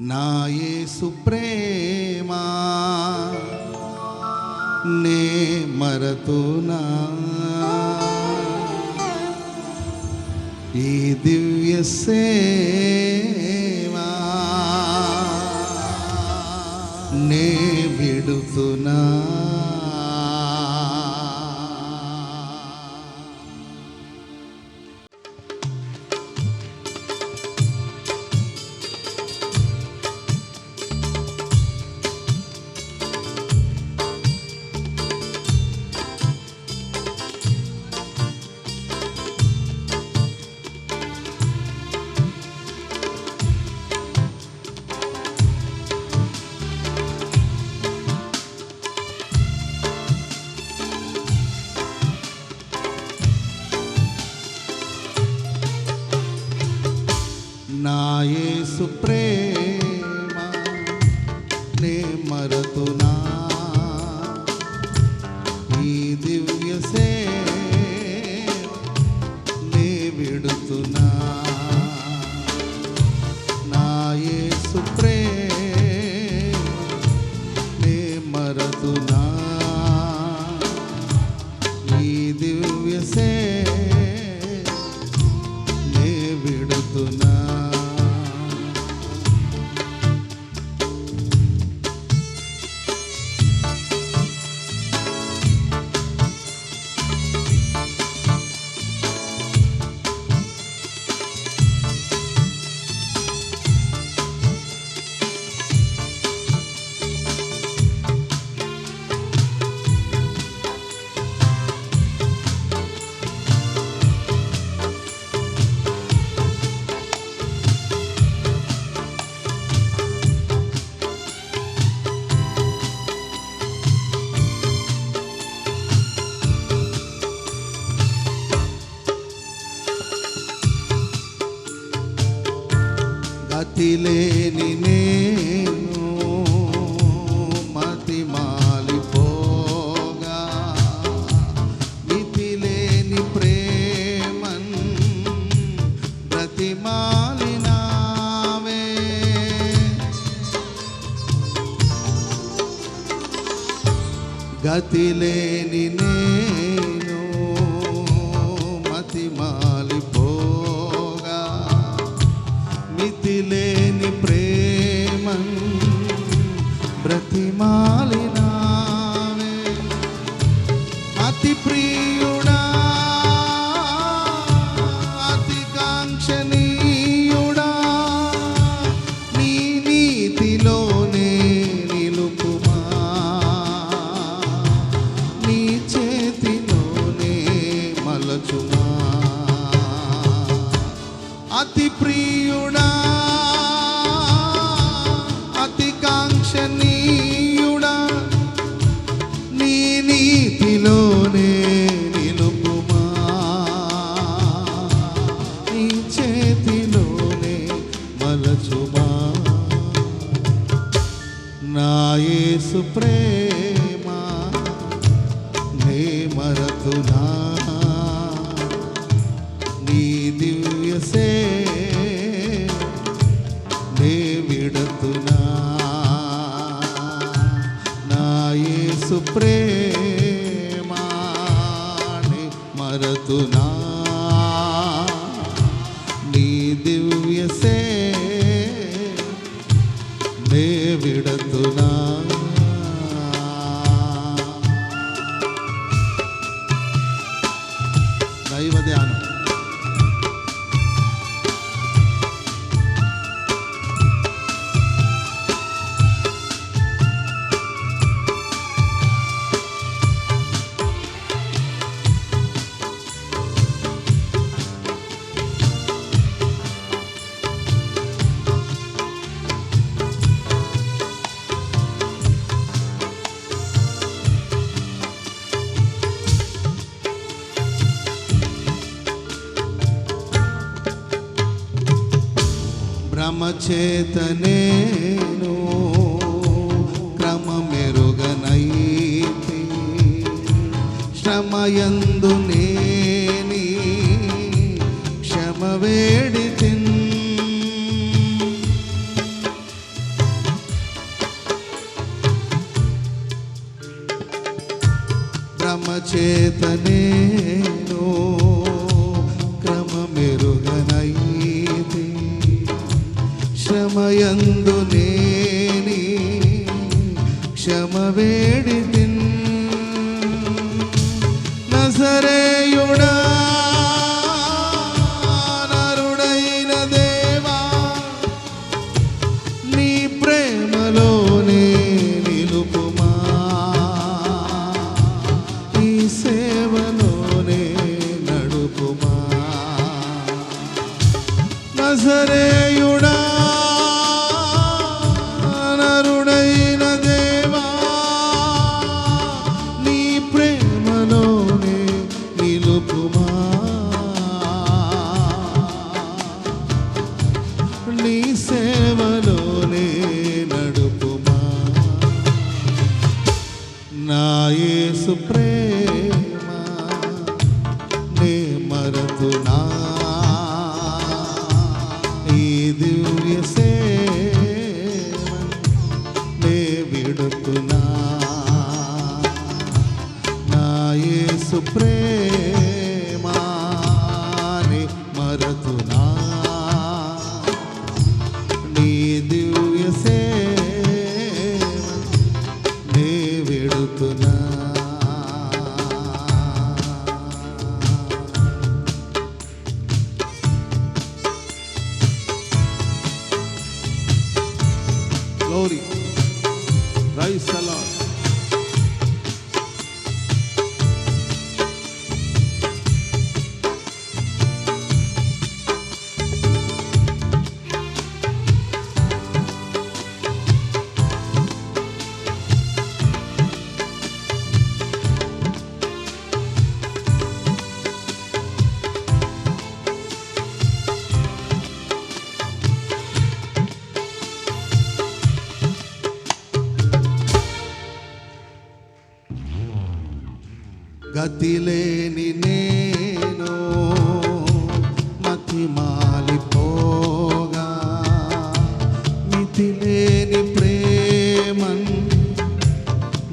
నా యేసు ప్రేమ నే మరతునా. ఈ దివ్య సేవా నే విడుతున్నా మరతునా. ഉയരത്തിലേ तने గతి లేని నేను మతి మాలిపోగా మితి లేని ప్రేమన్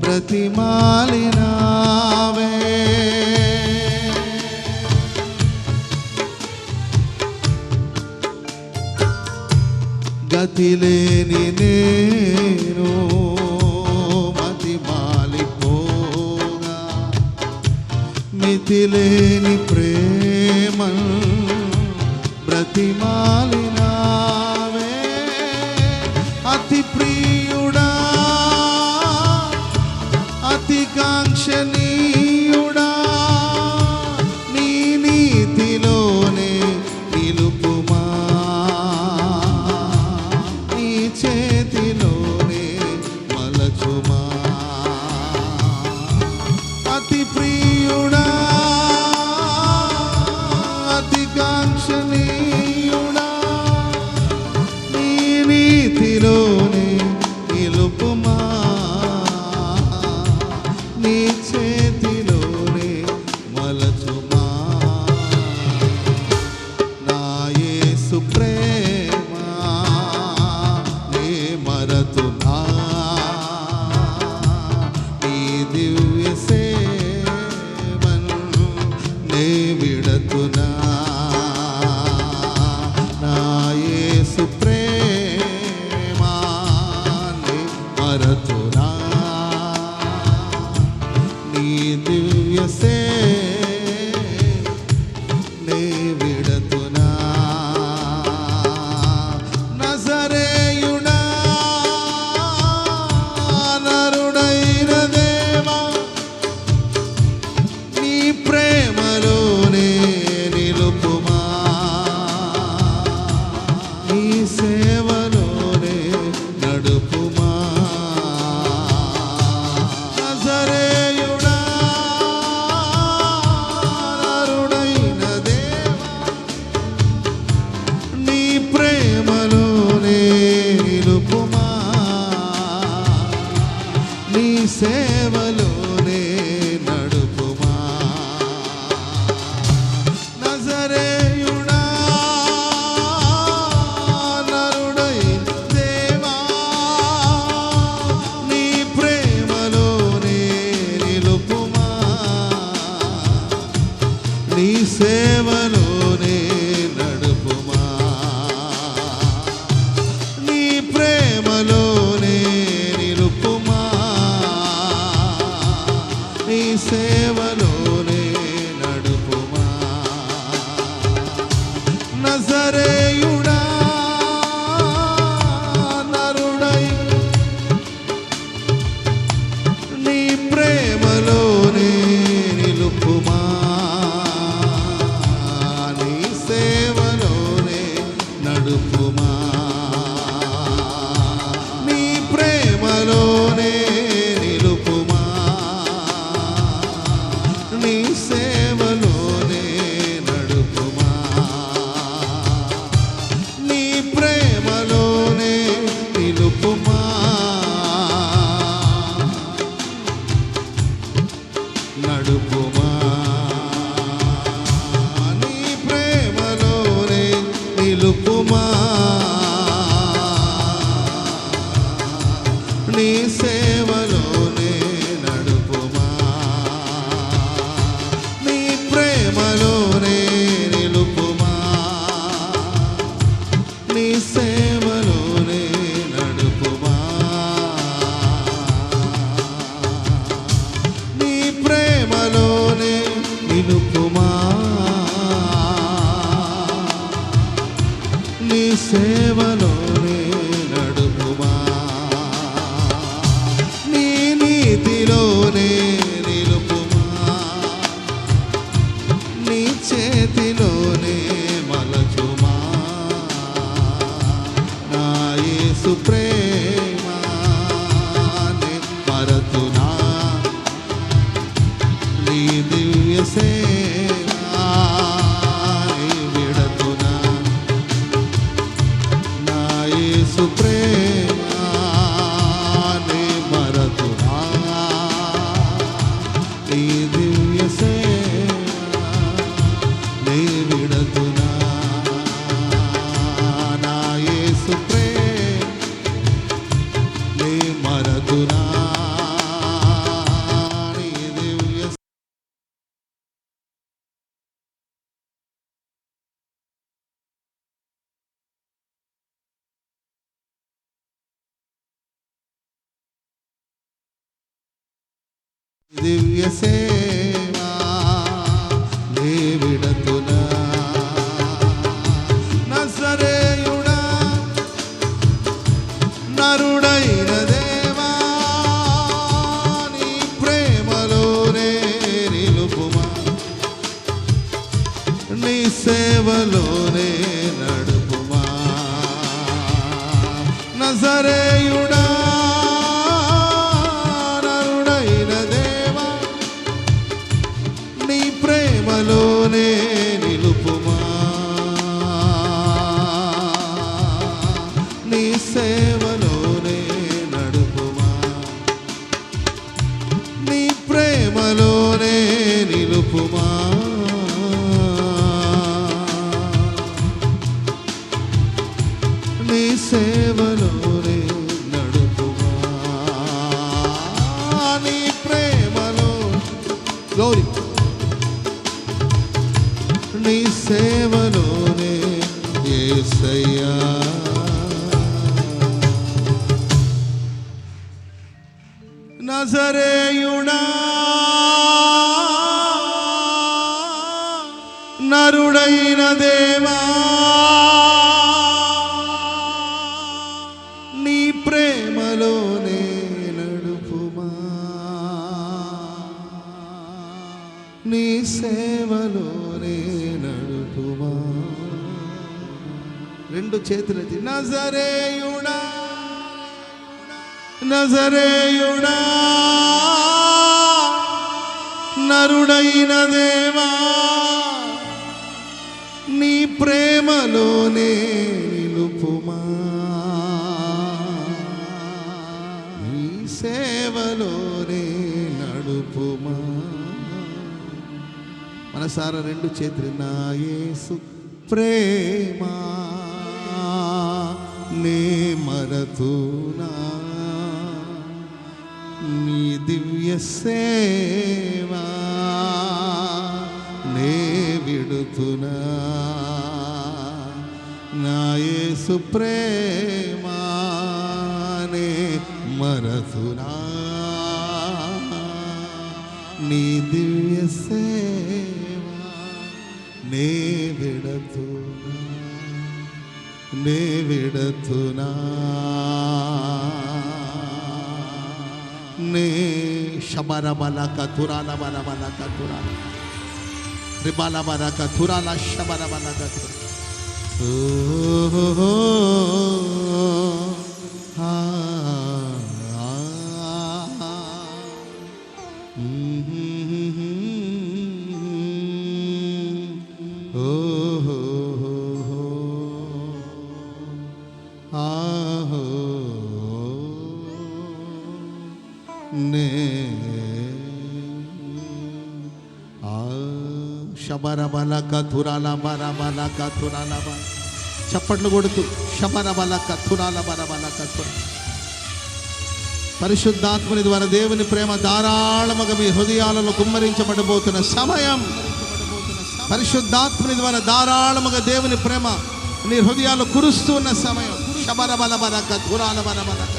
బ్రతిమాలినావే. గతి లేని నేను లేని ప్రేమ బ్రతిమాలి para. Nazareio devia ser levano రెండు చేతులెత్తి నజరేయుడా నజరేయుడా నరుడైన దేవా నీ ప్రేమలోనే నిలుపుమా నీ సేవలోనే నడుపుమా. మనసారా రెండు చేతులు నా యేసు ప్రేమా లే మరతునా? నీ దివ్య సేవా? నే విడుతునా? నాయే సుప్రేమానే మరతునా? నీ దివ్య సేవా? నే విడతునా? తురాల బల బలక తురాల రిబాల బలక తురాల శబర బలక తుర ఓ ఆ శబరబల కథురాల బర కథురాల చప్పట్లు కొడుతూ శబరబల కథురాల బర కథుర పరిశుద్ధాత్మని ద్వారా దేవుని ప్రేమ ధారాళముగా మీ హృదయాలలో కుమ్మరించబడబోతున్న సమయం. పరిశుద్ధాత్మని ద్వారా ధారాళముగా దేవుని ప్రేమ నీ హృదయాలు కురుస్తున్న సమయం. శబరబల బల బలక ధురాల బల బలక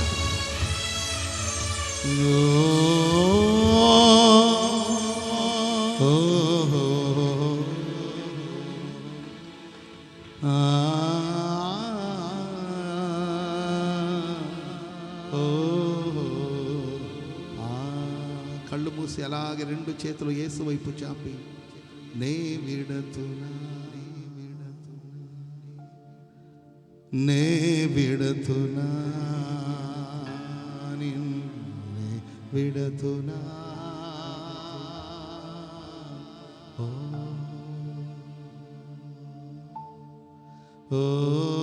అలాగే రెండు చేతులు యేసు వైపు చాపి నే విడతునా నే విడతునా నిన్నే విడతునా ఓ ఓ